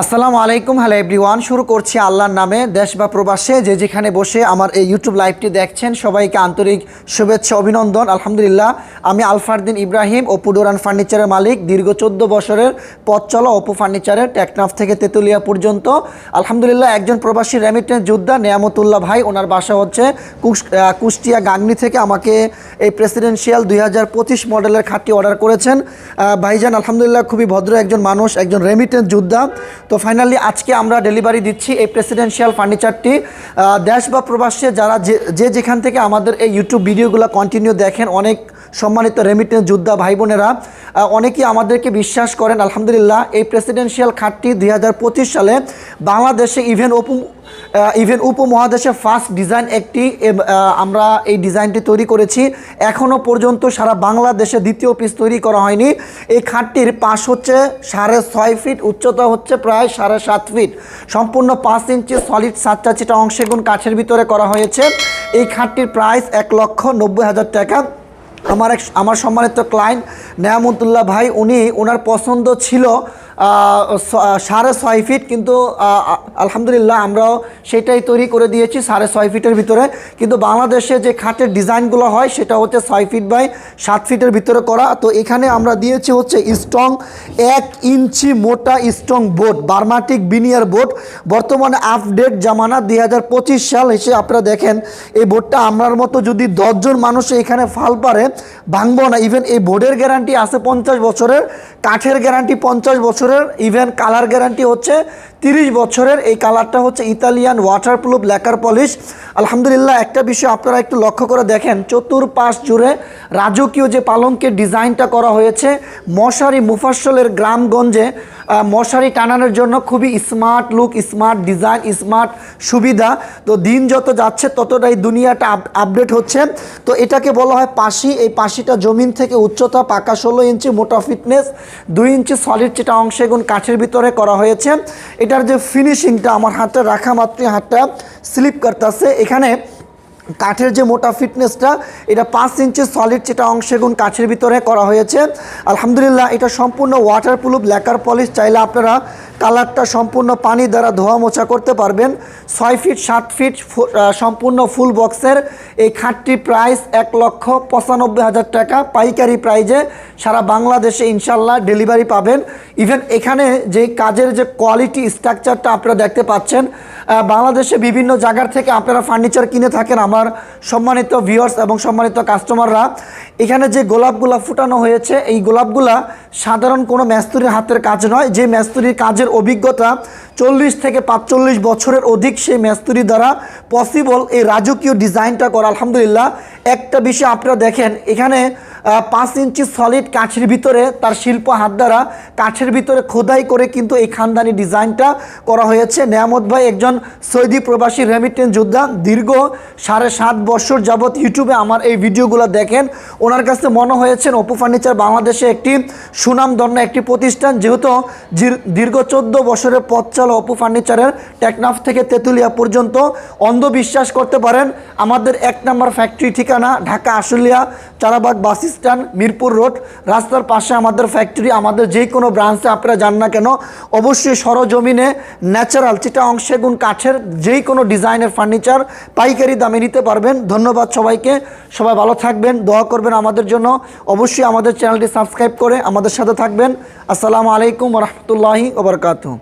আসসালামু আলাইকুম। Hello everyone, শুরু করছি আল্লাহর নামে। দেশ বা প্রবাসে যে যেখানে বসে আমার এই ইউটিউব লাইভটি দেখছেন, সবাইকে আন্তরিক শুভেচ্ছা, অভিনন্দন। আলহামদুলিল্লাহ, আমি আলফারদিন ইব্রাহিম ও পুডোরান ফার্নিচারের মালিক। দীর্ঘ চোদ্দ বছরের পথ চলা অপু ফার্নিচারের টেকনাফ থেকে তেতুলিয়া পর্যন্ত। আলহামদুলিল্লাহ, একজন প্রবাসী রেমিটেন্স যোদ্ধা নিয়ামতুল্লাহ ভাই। ওনার বাসা হচ্ছে কুষ্টিয়া গাংনি থেকে আমাকে এই প্রেসিডেন্সিয়াল দুই হাজার পঁচিশ মডেলের খাটটি অর্ডার করেছেন। ভাইজান, আলহামদুলিল্লাহ, খুবই ভদ্র একজন মানুষ, একজন রেমিটেন্স যোদ্ধা। তো ফাইনালি আজকে আমরা ডেলিভারি দিচ্ছি এই প্রেসিডেন্সিয়াল ফার্নিচারটি দেশ বা প্রবাসে যারা যে যেখান থেকে আমাদের এই ইউটিউব ভিডিওগুলো কন্টিনিউ দেখেন, অনেক সম্মানিত রেমিটেন্স যোদ্ধা ভাই বোনেরা অনেকেই আমাদেরকে বিশ্বাস করেন, আলহামদুলিল্লাহ, এই প্রেসিডেন্সিয়াল খাটটি দুই হাজার পঁচিশ সালে বাংলাদেশে ইভেন ইভেন উপমহাদেশে ফার্স্ট ডিজাইন একটি আমরা এই ডিজাইনটি তৈরি করেছি। এখনও পর্যন্ত সারা বাংলাদেশে দ্বিতীয় পিস তৈরি করা হয়নি। এই খাটটির পাশ হচ্ছে সাড়ে ছয় ফিট উচ্চতা হচ্ছে প্রায় সাড়ে সাত ফিট সম্পূর্ণ পাঁচ ইঞ্চি সলিড সাতটা চিটা অংশে গুণ কাঠের ভিতরে করা হয়েছে। এই খাটটির প্রাইস এক লক্ষ নব্বই হাজার টাকা। আমার এক, আমার সম্মানিত ক্লায়েন্ট নেয়ামতুল্লাহ ভাই, উনি ওনার পছন্দ ছিল সাড়ে ছয় ফিট কিন্তু আলহামদুলিল্লাহ আমরাও সেটাই তৈরি করে দিয়েছি সাড়ে ছয় ফিটের ভিতরে। কিন্তু বাংলাদেশে যে খাটের ডিজাইনগুলো হয়, সেটা হচ্ছে ছয় ফিট বাই সাত ফিটের ভিতরে করা। তো এখানে আমরা দিয়েছি হচ্ছে স্ট্রং এক ইঞ্চি মোটা স্ট্রং বোর্ড বার্মাটিক বিনিয়ার বোর্ড বর্তমানে আপডেট জামানা দুই হাজার পঁচিশ সাল এসে আপনারা দেখেন, এই বোর্ডটা আমরার মতো যদি দশজন মানুষ এখানে ফাল পারে, ভাঙবো না। ইভেন এই বোর্ডের গ্যারান্টি আছে পঞ্চাশ বছরের, কাঠের গ্যারান্টি পঞ্চাশ বছরের ইভেন কালার গ্যারান্টি হচ্ছে তিরিশ বছরের। এই কালারটা হচ্ছে ইতালিয়ান ওয়াটারপ্রুফ ল্যাকার পলিশ আলহামদুলিল্লাহ, একটা বিষয় আপনারা একটু লক্ষ্য করে দেখেন, চতুর্পাশ জুড়ে রাজকীয় যে পালঙ্কের ডিজাইনটা করা হয়েছে, মশারি মুফাসলের গ্রামগঞ্জে মশারি টানানোর জন্য খুবই smart look smart design smart সুবিধা। তো দিন যত যাচ্ছে, ততটাই দুনিয়াটা আপ- আপডেট হচ্ছে। তো এটাকে বলা হয় পাশি। এই পাশিটা জমিন থেকে উচ্চতা পাকা ষোলো ইঞ্চি, মোটা ফিটনেস দুই ইঞ্চি সলিড যেটা অংশে গুণ কাঠের ভিতরে করা হয়েছে। এটার যে ফিনিশিংটা আমার হাতে রাখা মাত্রই হাতটা স্লিপ করতেছে। এখানে কাঠের যে মোটা ফিটনেসটা, এটা পাঁচ ইঞ্চি সলিড যেটা অংশেগুণ কাঠের ভিতরে করা হয়েছে। আলহামদুলিল্লাহ, এটা সম্পূর্ণ ওয়াটার ওয়াটারপ্রুফ ল্যাকার পলিশ চাইলে আপনারা কালারটা সম্পূর্ণ পানি দ্বারা ধোয়া মোছা করতে পারবেন। ছয় ফিট সাত ফিট সম্পূর্ণ ফুল বক্সের এই খাটটির প্রাইস এক লক্ষ পঁচানব্বই হাজার টাকা। পাইকারি প্রাইজে সারা বাংলাদেশে ইনশাল্লাহ ডেলিভারি পাবেন। ইভেন এখানে যে কাজের যে কোয়ালিটি স্ট্রাকচারটা আপনারা দেখতে পাচ্ছেন বাংলাদেশে বিভিন্ন জায়গার থেকে আপনারা ফার্নিচার কিনে থাকেন আমার সম্মানিত ভিউয়ার্স এবং সম্মানিত কাস্টমাররা এখানে যে গোলাপগুলা ফুটানো হয়েছে, এই গোলাপগুলা সাধারণ কোনো ম্যাস্তুরির হাতের কাজ নয়। যে ম্যাস্তুরির কাজের অভিজ্ঞতা চল্লিশ থেকে পাঁচচল্লিশ বছরের অধিক সেই ম্যাস্তুরি দ্বারা পসিবল এই রাজকীয় ডিজাইনটা করা। আলহামদুলিল্লাহ, একটা বিষয় আপনারা দেখেন, এখানে পাঁচ ইঞ্চি সলিড কাঠের ভিতরে তার শিল্প হাত দ্বারা কাঠের ভিতরে খোদাই করে কিন্তু এই খানদানি ডিজাইনটা করা হয়েছে। নেয়ামত ভাই একজন সৌদি প্রবাসী রেমিটেন্স যোদ্ধা, দীর্ঘ সাড়ে সাত বছর যাবৎ ইউটিউবে আমার এই ভিডিওগুলো দেখেন। ওনার কাছে মনে হয়েছেন অপু ফার্নিচার বাংলাদেশে একটি সুনাম সুনামধন্য একটি প্রতিষ্ঠান, যেহেতু দীর্ঘ চোদ্দ বছরের পথ চলা অপু ফার্নিচারের টেকনাফ থেকে তেঁতুলিয়া পর্যন্ত অন্ধবিশ্বাস করতে পারেন। আমাদের এক নম্বর ফ্যাক্টরি ঠিকানা Dhaka Ashulia, Charabag bus stand Mirpur road, রাস্তার পাশে আমাদের ফ্যাক্টরি আমাদের যে কোনো ব্রাঞ্চে আপনারা যান না কেন, অবশ্যই সরজমিনে ন্যাচারাল চিটা গুণ কাঠের যেই কোনো ডিজাইনের ফার্নিচার পাইকারি দামে নিতে পারবেন। ধন্যবাদ সবাইকে। সবাই ভালো থাকবেন, দোয়া করবেন আমাদের জন্য। অবশ্যই আমাদের চ্যানেলটি সাবস্ক্রাইব করে আমাদের সাথে থাকবেন। আসসালামু আলাইকুম রহমতুল্লাহি ওবরকাতু